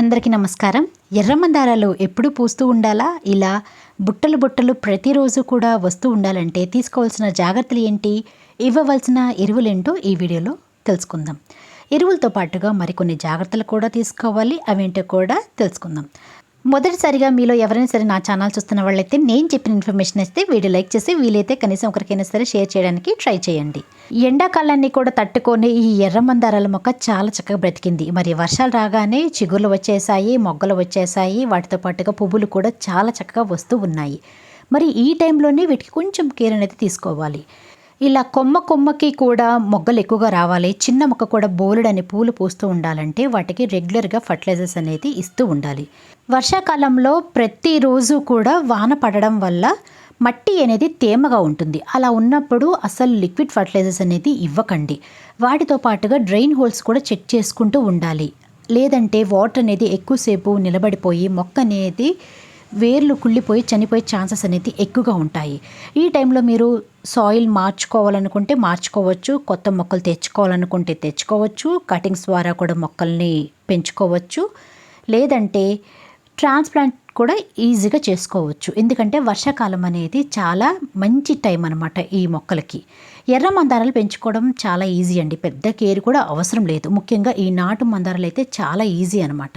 అందరికీ నమస్కారం. ఎర్రమందారాలు ఎప్పుడు పూస్తూ ఉండాలా? ఇలా బుట్టలు బుట్టలు ప్రతిరోజు కూడా వస్తూ ఉండాలంటే తీసుకోవాల్సిన జాగ్రత్తలు ఏంటి? ఇవ్వవలసిన ఎరువులేంటో ఈ వీడియోలో తెలుసుకుందాం. ఎరువులతో పాటుగా మరికొన్ని జాగ్రత్తలు కూడా తీసుకోవాలి. అవేంటో కూడా తెలుసుకుందాం. మొదటిసారిగా మీలో ఎవరైనా సరే నా ఛానల్ చూస్తున్న వాళ్ళైతే నేను చెప్పిన ఇన్ఫర్మేషన్ ఇస్తే వీడియో లైక్ చేసి వీలైతే కనీసం ఒకరికైనా సరే షేర్ చేయడానికి ట్రై చేయండి. ఎండాకాలాన్ని కూడా తట్టుకొని ఈ ఎర్ర మందారాల మొక్క చాలా చక్కగా బ్రతికింది. మరి వర్షాలు రాగానే చిగుర్లు వచ్చేసాయి మొగ్గలు వచ్చేసాయి వాటితో పాటుగా పువ్వులు కూడా చాలా చక్కగా వస్తూ ఉన్నాయి. మరి ఈ టైంలోనే వీటికి కొంచెం కేర్ అనేది తీసుకోవాలి. ఇలా కొమ్మ కొమ్మకి కూడా మొగ్గలు ఎక్కువగా రావాలి చిన్న మొక్క కూడా బోలెడని పూలు పూస్తూ ఉండాలంటే వాటికి రెగ్యులర్గా ఫర్టిలైజర్స్ అనేది ఇస్తూ ఉండాలి. వర్షాకాలంలో ప్రతిరోజు కూడా వాన పడడం వల్ల మట్టి అనేది తేమగా ఉంటుంది. అలా ఉన్నప్పుడు అసలు లిక్విడ్ ఫర్టిలైజర్స్ అనేది ఇవ్వకండి. వాటితో పాటుగా డ్రైన్ హోల్స్ కూడా చెక్ చేసుకుంటూ ఉండాలి. లేదంటే వాటర్ అనేది ఎక్కువసేపు నిలబడిపోయి మొక్క అనేది వేర్లు కుళ్ళిపోయి చనిపోయే ఛాన్సెస్ అనేది ఎక్కువగా ఉంటాయి. ఈ టైంలో మీరు సాయిల్ మార్చుకోవాలనుకుంటే మార్చుకోవచ్చు కొత్త మొక్కలు తెచ్చుకోవాలనుకుంటే తెచ్చుకోవచ్చు కటింగ్స్ ద్వారా కూడా మొక్కల్ని పెంచుకోవచ్చు. లేదంటే ట్రాన్స్ప్లాంట్ కూడా ఈజీగా చేసుకోవచ్చు. ఎందుకంటే వర్షాకాలం అనేది చాలా మంచి టైం అనమాట ఈ మొక్కలకి. ఎర్ర మందారాలు పెంచుకోవడం చాలా ఈజీ అండి. పెద్ద కేర్ కూడా అవసరం లేదు. ముఖ్యంగా ఈ నాటు మందారాలు అయితే చాలా ఈజీ అనమాట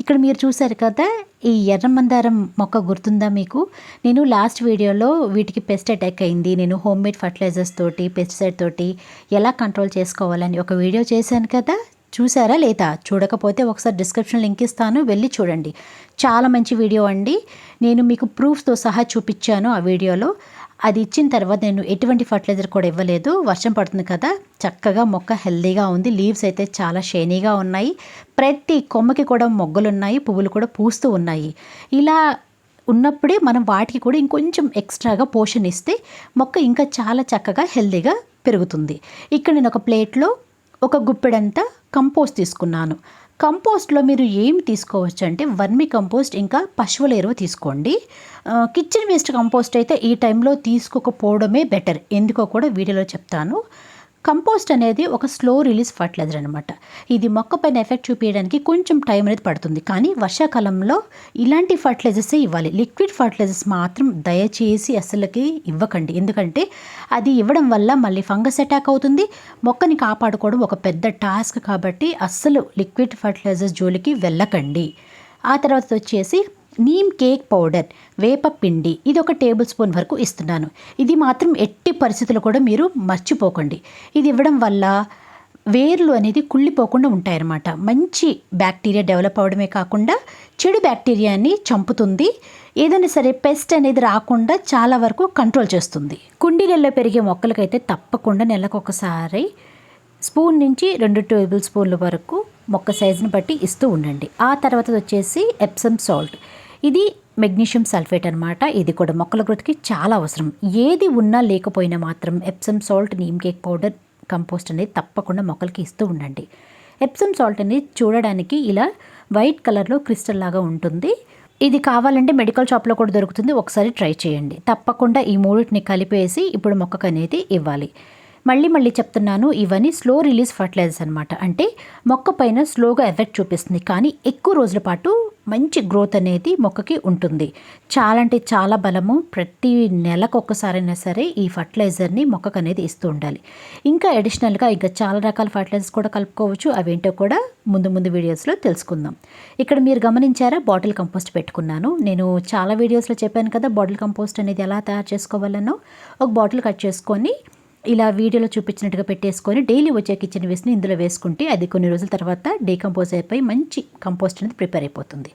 ఇక్కడ మీరు చూసారు కదా ఈ ఎర్ర మందారం మొక్క గుర్తుందా మీకు? నేను లాస్ట్ వీడియోలో వీటికి పెస్ట్ అటాక్ అయింది. నేను హోమ్ మేడ్ ఫర్టిలైజర్స్ తోటి పెస్టిసైడ్ తోటి ఎలా కంట్రోల్ చేసుకోవాలని ఒక వీడియో చేశాను కదా చూసారా లేదా? చూడకపోతే ఒకసారి డిస్క్రిప్షన్ లింక్ ఇస్తాను. వెళ్ళి చూడండి. చాలా మంచి వీడియో అండి. నేను మీకు ప్రూఫ్తో సహా చూపించాను ఆ వీడియోలో అది ఇచ్చిన తర్వాత నేను ఎటువంటి ఫర్టిలైజర్ కూడా ఇవ్వలేదు. వర్షం పడుతుంది కదా. చక్కగా మొక్క హెల్దీగా ఉంది. లీవ్స్ అయితే చాలా షైనీగా ఉన్నాయి. ప్రతి కొమ్మకి కూడా మొగ్గలు ఉన్నాయి. పువ్వులు కూడా పూస్తూ ఉన్నాయి. ఇలా ఉన్నప్పుడే మనం వాటికి కూడా ఇంకొంచెం ఎక్స్ట్రాగా పోషణ ఇస్తే మొక్క ఇంకా చాలా చక్కగా హెల్దీగా పెరుగుతుంది. ఇక్కడ నేను ఒక ప్లేట్లో ఒక గుప్పెడంతా కంపోస్ట్ తీసుకున్నాను. కంపోస్ట్లో మీరు ఏమి తీసుకోవచ్చు అంటే వర్మి కంపోస్ట్ ఇంకా పశువుల ఎరువు తీసుకోండి. కిచెన్ వేస్ట్ కంపోస్ట్ అయితే ఈ టైంలో తీసుకోకపోవడమే బెటర్. ఎందుకో కూడా వీడియోలో చెప్తాను. కంపోస్ట్ అనేది ఒక స్లో రిలీజ్ ఫర్టిలైజర్ అనమాట ఇది మొక్క పైన ఎఫెక్ట్ చూపించడానికి కొంచెం టైం అనేది పడుతుంది. కానీ వర్షాకాలంలో ఇలాంటి ఫర్టిలైజర్సే ఇవ్వాలి. లిక్విడ్ ఫర్టిలైజర్స్ మాత్రం దయచేసి అసలుకి ఇవ్వకండి. ఎందుకంటే అది ఇవ్వడం వల్ల మళ్ళీ ఫంగస్ అటాక్ అవుతుంది. మొక్కని కాపాడుకోవడం ఒక పెద్ద టాస్క్ కాబట్టి అస్సలు లిక్విడ్ ఫర్టిలైజర్స్ జోలికి వెళ్ళకండి. ఆ తర్వాత వచ్చేసి నీమ్ కేక్ పౌడర్ వేప పిండి ఇది ఒక టేబుల్ స్పూన్ వరకు ఇస్తున్నాను. ఇది మాత్రం ఎట్టి పరిస్థితులు కూడా మీరు మర్చిపోకండి. ఇది ఇవ్వడం వల్ల వేర్లు అనేది కుళ్ళిపోకుండా ఉంటాయన్నమాట. మంచి బ్యాక్టీరియా డెవలప్ అవడమే కాకుండా చెడు బ్యాక్టీరియాని చంపుతుంది. ఏదైనా సరే పెస్ట్ అనేది రాకుండా చాలా వరకు కంట్రోల్ చేస్తుంది. కుండీలలో పెరిగే మొక్కలకైతే తప్పకుండా నెలకొకసారి స్పూన్ నుంచి రెండు టేబుల్ స్పూన్ల వరకు మొక్క సైజుని బట్టి ఇస్తూ ఉండండి. ఆ తర్వాత వచ్చేసి ఎప్సమ్ సాల్ట్. ఇది మెగ్నీషియం సల్ఫేట్ అనమాట ఇది కూడా మొక్కల గ్రోత్కి చాలా అవసరం. ఏది ఉన్నా లేకపోయినా మాత్రం Epsom salt neem cake powder compost అనేది తప్పకుండా మొక్కలకి ఇస్తూ ఉండండి. ఎప్సమ్ సాల్ట్ అనేది చూడడానికి ఇలా వైట్ కలర్లో క్రిస్టల్ లాగా ఉంటుంది. ఇది కావాలంటే మెడికల్ షాప్లో కూడా దొరుకుతుంది. ఒకసారి ట్రై చేయండి. తప్పకుండా ఈ మూడింటిని కలిపేసి ఇప్పుడు మొక్కకు అనేది ఇవ్వాలి. మళ్ళీ మళ్ళీ చెప్తున్నాను ఇవన్నీ స్లో రిలీజ్ ఫర్టిలైజర్స్ అనమాట అంటే మొక్క పైన స్లోగా ఎఫెక్ట్ చూపిస్తుంది. కానీ ఎక్కువ రోజుల పాటు మంచి గ్రోత్ అనేది మొక్కకి ఉంటుంది. చాలా అంటే చాలా బలము. ప్రతి నెలకు ఒక్కసారైనా సరే ఈ ఫర్టిలైజర్ని మొక్కకు అనేది ఇస్తూ ఉండాలి. ఇంకా అడిషనల్గా ఇంకా చాలా రకాల ఫర్టిలైజర్స్ కూడా కలుపుకోవచ్చు. అవేంటో కూడా ముందు ముందు వీడియోస్లో తెలుసుకుందాం. ఇక్కడ మీరు గమనించారా? బాటిల్ కంపోస్ట్ పెట్టుకున్నాను. నేను చాలా వీడియోస్లో చెప్పాను కదా బాటిల్ కంపోస్ట్ అనేది ఎలా తయారు చేసుకోవాలనో. ఒక బాటిల్ కట్ చేసుకొని ఇలా వీడియోలో చూపించినట్టుగా పెట్టేసుకొని డైలీ వచ్చే కిచెన్ వేస్ట్ని ఇందులో వేసుకుంటే అది కొన్ని రోజుల తర్వాత డీకంపోజ్ అయిపోయి మంచి కంపోస్ట్ అనేది ప్రిపేర్ అయిపోతుంది.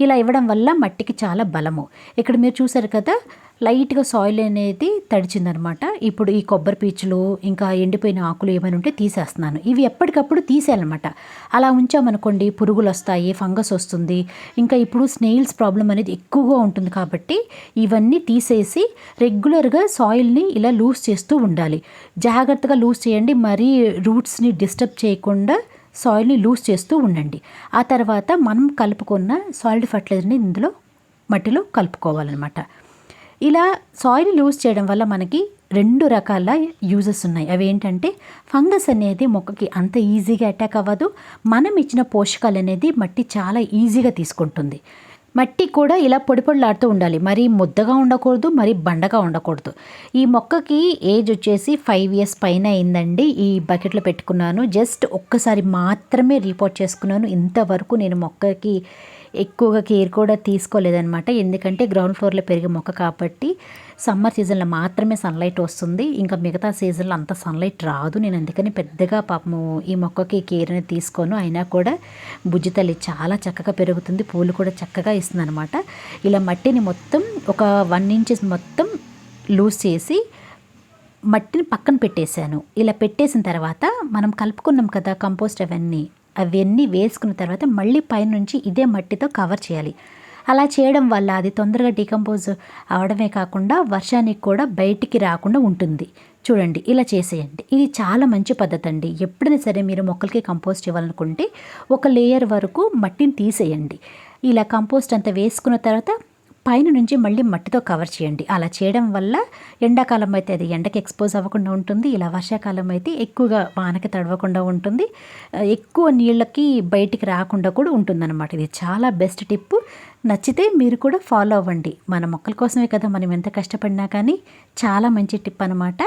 ఇలా ఇవ్వడం వల్ల మట్టికి చాలా బలము. ఇక్కడ మీరు చూసారు కదా లైట్గా సాయిల్ అనేది తడిచిందనమాట. ఇప్పుడు ఈ కొబ్బరి పీచులు ఇంకా ఎండిపోయిన ఆకులు ఏమైనా ఉంటే తీసేస్తున్నాను. ఇవి ఎప్పటికప్పుడు తీసేయాలన్నమాట. అలా ఉంచామనుకోండి పురుగులు వస్తాయి ఫంగస్ వస్తుంది. ఇంకా ఇప్పుడు స్నేయిల్స్ ప్రాబ్లం అనేది ఎక్కువగా ఉంటుంది కాబట్టి ఇవన్నీ తీసేసి రెగ్యులర్గా సాయిల్ని ఇలా లూజ్ చేస్తూ ఉండాలి. జాగ్రత్తగా లూజ్ చేయండి. మరీ రూట్స్ని డిస్టర్బ్ చేయకుండా సాయిల్ని లూజ్ చేస్తూ ఉండండి. ఆ తర్వాత మనం కలుపుకున్న సాయిల్డ్ ఫర్టిలైజర్ని ఇందులో మట్టిలో కలుపుకోవాలన్నమాట. ఇలా సాయిల్ లూజ్ చేయడం వల్ల మనకి రెండు రకాల యూజెస్ ఉన్నాయి. అవి ఏంటంటే ఫంగస్ అనేది మొక్కకి అంత ఈజీగా అటాక్ అవ్వదు. మనం ఇచ్చిన పోషకాలు అనేది మట్టి చాలా ఈజీగా తీసుకుంటుంది. మట్టి కూడా ఇలా పొడి పొడిలాడుతూ ఉండాలి. మరీ ముద్దగా ఉండకూడదు మరీ బండగా ఉండకూడదు. ఈ మొక్కకి ఏజ్ వచ్చేసి ఫైవ్ ఇయర్స్ పైన అయిందండి. ఈ బకెట్లో పెట్టుకున్నాను. జస్ట్ ఒక్కసారి మాత్రమే రిపోర్ట్ చేసుకున్నాను. ఇంతవరకు నేను మొక్కకి ఎక్కువగా కేర్ కూడా తీసుకోలేదనమాట ఎందుకంటే గ్రౌండ్ ఫ్లోర్లో పెరిగే మొక్క కాబట్టి సమ్మర్ సీజన్లో మాత్రమే సన్లైట్ వస్తుంది. ఇంకా మిగతా సీజన్లో అంత సన్లైట్ రాదు. నేను అందుకని పెద్దగా పాపము ఈ మొక్కకి కేర్ అనేది తీసుకోను. అయినా కూడా బుజ్జి తల్లి చాలా చక్కగా పెరుగుతుంది. పూలు కూడా చక్కగా ఇస్తుంది అనమాట ఇలా మట్టిని మొత్తం ఒక వన్ ఇంచెస్ మొత్తం లూజ్ చేసి మట్టిని పక్కన పెట్టేశాను. ఇలా పెట్టేసిన తర్వాత మనం కలుపుకున్నాం కదా కంపోస్ట్ అవన్నీ. అవన్నీ వేసుకున్న తర్వాత మళ్ళీ పైనుంచి ఇదే మట్టితో కవర్ చేయాలి. అలా చేయడం వల్ల అది తొందరగా డీకంపోజ్ అవడమే కాకుండా వర్షానికి కూడా బయటికి రాకుండా ఉంటుంది. చూడండి ఇలా చేసేయండి. ఇది చాలా మంచి పద్ధతి అండి ఎప్పుడైనా సరే మీరు మొక్కలకి కంపోస్ట్ ఇవ్వాలనుకుంటే ఒక లేయర్ వరకు మట్టిని తీసేయండి. ఇలా కంపోస్ట్ అంతా వేసుకున్న తర్వాత పైన నుంచి మళ్ళీ మట్టితో కవర్ చేయండి. అలా చేయడం వల్ల ఎండాకాలం అయితే అది ఎండకి ఎక్స్పోజ్ అవ్వకుండా ఉంటుంది. ఇలా వర్షాకాలం అయితే ఎక్కువగా వానకి తడవకుండా ఉంటుంది. ఎక్కువ నీళ్ళకి బయటికి రాకుండా కూడా ఉంటుందన్నమాట. ఇది చాలా బెస్ట్ టిప్ నచ్చితే మీరు కూడా ఫాలో అవ్వండి. మన మొక్కల కోసమే కదా మనం ఎంత కష్టపడినా కానీ చాలా మంచి టిప్ అనమాట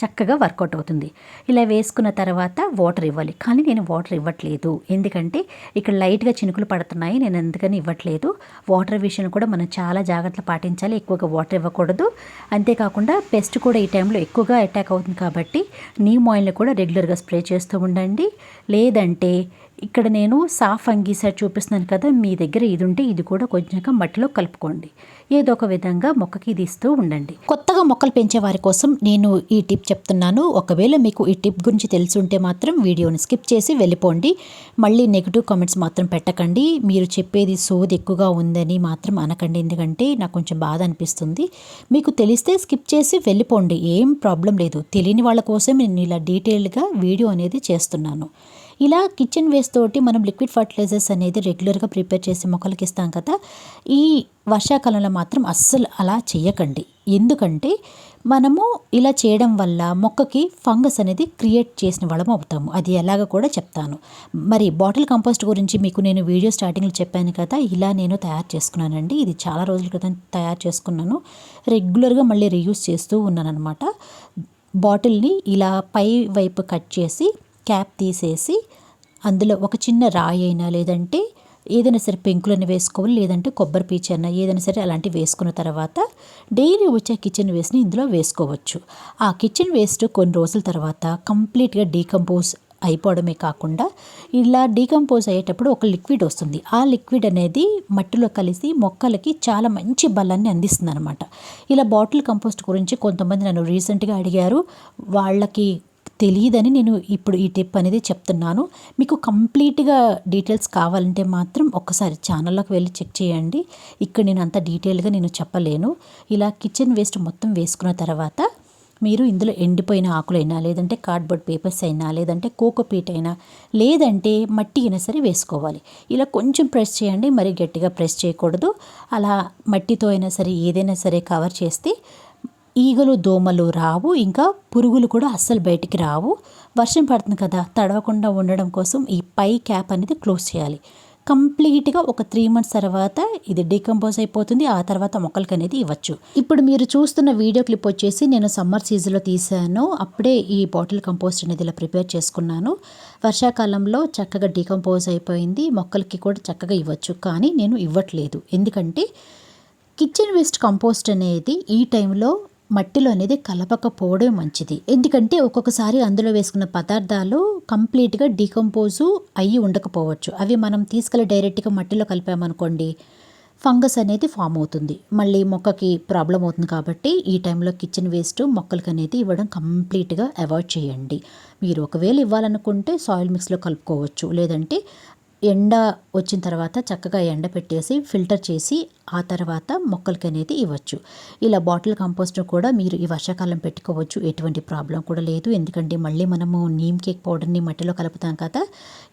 చక్కగా వర్కౌట్ అవుతుంది. ఇలా వేసుకున్న తర్వాత వాటర్ ఇవ్వాలి. కానీ నేను వాటర్ ఇవ్వట్లేదు. ఎందుకంటే ఇక్కడ లైట్గా చినుకులు పడుతున్నాయి. నేను ఎందుకని ఇవ్వట్లేదు. వాటర్ విషయం కూడా మనం చాలా జాగ్రత్తలు పాటించాలి. ఎక్కువగా వాటర్ ఇవ్వకూడదు. అంతేకాకుండా పెస్ట్ కూడా ఈ టైంలో ఎక్కువగా అటాక్ అవుతుంది కాబట్టి నీమ్ ఆయిల్ని కూడా రెగ్యులర్గా స్ప్రే చేస్తూ ఉండండి. లేదంటే ఇక్కడ నేను సాఫ్ అంగీసారి చూపిస్తున్నాను కదా మీ దగ్గర ఇది ఉంటే ఇది కూడా కొంచెంగా మట్టిలో కలుపుకోండి. ఏదో ఒక విధంగా మొక్కకి ఇది ఇస్తూ ఉండండి. కొత్తగా మొక్కలు పెంచే వారి కోసం నేను ఈ టిప్ చెప్తున్నాను. ఒకవేళ మీకు ఈ టిప్ గురించి తెలిసి ఉంటే మాత్రం వీడియోని స్కిప్ చేసి వెళ్ళిపోండి. మళ్ళీ నెగిటివ్ కామెంట్స్ మాత్రం పెట్టకండి. మీరు చెప్పేది సోది ఎక్కువగా ఉందని మాత్రం అనకండి. ఎందుకంటే నాకు కొంచెం బాధ అనిపిస్తుంది. మీకు తెలిస్తే స్కిప్ చేసి వెళ్ళిపోండి. ఏం ప్రాబ్లం లేదు. తెలియని వాళ్ళ కోసం నేను ఇలా డీటెయిల్డ్గా వీడియో అనేది చేస్తున్నాను. ఇలా కిచెన్ వేస్ట్ తోటి మనం లిక్విడ్ ఫర్టిలైజర్స్ అనేది రెగ్యులర్గా ప్రిపేర్ చేసి మొక్కలకి ఇస్తాం కదా ఈ వర్షాకాలంలో మాత్రం అస్సలు అలా చేయకండి. ఎందుకంటే మనము ఇలా చేయడం వల్ల మొక్కకి ఫంగస్ అనేది క్రియేట్ చేసిన వాళ్ళం అవుతాము. అది ఎలాగ కూడా చెప్తాను. మరి బాటిల్ కంపోస్ట్ గురించి మీకు నేను వీడియో స్టార్టింగ్లో చెప్పాను కదా ఇలా నేను తయారు చేసుకున్నానండి. ఇది చాలా రోజుల క్రితం తయారు చేసుకున్నాను. రెగ్యులర్గా మళ్ళీ రీయూస్ చేస్తూ ఉన్నాను అనమాట బాటిల్ని ఇలా పై వైపు కట్ చేసి క్యాప్ తీసేసి అందులో ఒక చిన్న రాయి అయినా లేదంటే ఏదైనా సరే పెంకులను వేసుకోవాలి లేదంటే కొబ్బరి పీచు అయినా ఏదైనా సరే అలాంటివి వేసుకున్న తర్వాత డైలీ వచ్చే కిచెన్ వేస్ట్ని ఇందులో వేసుకోవచ్చు. ఆ కిచెన్ వేస్ట్ కొన్ని రోజుల తర్వాత కంప్లీట్గా డీకంపోజ్ అయిపోవడమే కాకుండా ఇలా డీకంపోజ్ అయ్యేటప్పుడు ఒక లిక్విడ్ వస్తుంది. ఆ లిక్విడ్ అనేది మట్టిలో కలిసి మొక్కలకి చాలా మంచి బలాన్ని అందిస్తుంది అనమాట ఇలా బాటిల్ కంపోస్ట్ గురించి కొంతమంది నన్ను రీసెంట్గా అడిగారు. వాళ్ళకి తెలియదని నేను ఇప్పుడు ఈ టిప్ అనేది చెప్తున్నాను. మీకు కంప్లీట్గా డీటెయిల్స్ కావాలంటే మాత్రం ఒక్కసారి ఛానల్లోకి వెళ్ళి చెక్ చేయండి. ఇక్కడ నేను అంత డీటెయిల్గా నేను చెప్పలేను. ఇలా కిచెన్ వేస్ట్ మొత్తం వేసుకున్న తర్వాత మీరు ఇందులో ఎండిపోయిన ఆకులైనా లేదంటే కార్డ్బోర్డ్ పేపర్స్ అయినా లేదంటే కోకోపీట్ అయినా లేదంటే మట్టి అయినా సరే వేసుకోవాలి. ఇలా కొంచెం ప్రెస్ చేయండి మరి గట్టిగా ప్రెస్ చేయకూడదు. అలా మట్టితో అయినా సరే ఏదైనా సరే కవర్ చేస్తే ఈగలు దోమలు రావు ఇంకా పురుగులు కూడా అస్సలు బయటికి రావు. వర్షం పడుతుంది కదా తడవకుండా ఉండడం కోసం ఈ పై క్యాప్ అనేది క్లోజ్ చేయాలి. కంప్లీట్గా ఒక త్రీ మంత్స్ తర్వాత ఇది డీకంపోజ్ అయిపోతుంది ఆ తర్వాత మొక్కలకి అనేది ఇవ్వచ్చు. ఇప్పుడు మీరు చూస్తున్న వీడియో క్లిప్ వచ్చేసి నేను సమ్మర్ సీజన్లో తీసాను అప్పుడే ఈ బాటిల్ కంపోస్ట్ అనేది ఇలా ప్రిపేర్ చేసుకున్నాను. వర్షాకాలంలో చక్కగా డీకంపోజ్ అయిపోయింది మొక్కలకి కూడా చక్కగా ఇవ్వచ్చు. కానీ నేను ఇవ్వట్లేదు. ఎందుకంటే కిచెన్ వేస్ట్ కంపోస్ట్ అనేది ఈ టైంలో మట్టిలో అనేది కలపకపోవడం మంచిది. ఎందుకంటే ఒక్కొక్కసారి అందులో వేసుకున్న పదార్థాలు కంప్లీట్గా డీకంపోజు అయ్యి ఉండకపోవచ్చు. అవి మనం తీసుకెళ్ళి డైరెక్ట్గా మట్టిలో కలిపామనుకోండి ఫంగస్ అనేది ఫామ్ అవుతుంది. మళ్ళీ మొక్కకి ప్రాబ్లం అవుతుంది కాబట్టి ఈ టైంలో కిచెన్ వేస్ట్ మొక్కలకి అనేది ఇవ్వడం కంప్లీట్గా అవాయిడ్ చేయండి. మీరు ఒకవేళ ఇవ్వాలనుకుంటే సాయిల్ మిక్స్లో కలుపుకోవచ్చు. లేదంటే ఎండ వచ్చిన తర్వాత చక్కగా ఎండ పెట్టేసి ఫిల్టర్ చేసి ఆ తర్వాత మొక్కలకి అనేది ఇవ్వచ్చు. ఇలా బాటిల్ కంపోస్ట్ కూడా మీరు ఈ వర్షాకాలం పెట్టుకోవచ్చు. ఎటువంటి ప్రాబ్లం కూడా లేదు. ఎందుకంటే మళ్ళీ మనము నీమ్ కేక్ పౌడర్ని మట్టిలో కలుపుతాం కదా.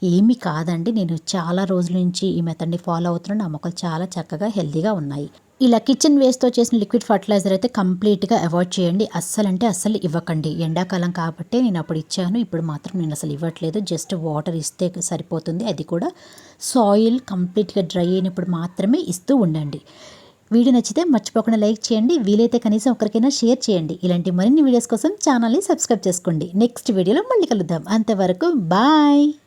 ఏమీ కాదండి. నేను చాలా రోజుల నుంచి ఈ మెథడ్ని ఫాలో అవుతున్నాను. నా మొక్కలు చాలా చక్కగా హెల్తీగా ఉన్నాయి. ఇలా కిచెన్ వేస్ట్తో చేసిన లిక్విడ్ ఫర్టిలైజర్ అయితే కంప్లీట్గా అవాయిడ్ చేయండి. అస్సలు అంటే అస్సలు ఇవ్వకండి. ఎండాకాలం కాబట్టి నేను అప్పుడు ఇచ్చాను. ఇప్పుడు మాత్రం నేను అసలు ఇవ్వట్లేదు. జస్ట్ వాటర్ ఇస్తే సరిపోతుంది. అది కూడా సాయిల్ కంప్లీట్గా డ్రై అయినప్పుడు మాత్రమే ఇస్తూ ఉండండి. వీడియో నచ్చితే మర్చిపోకుండా లైక్ చేయండి. వీలైతే కనీసం ఒకరికైనా షేర్ చేయండి. ఇలాంటి మరిన్ని వీడియోస్ కోసం ఛానల్ని సబ్స్క్రైబ్ చేసుకోండి. నెక్స్ట్ వీడియోలో మళ్ళీ కలుద్దాం. అంతవరకు బాయ్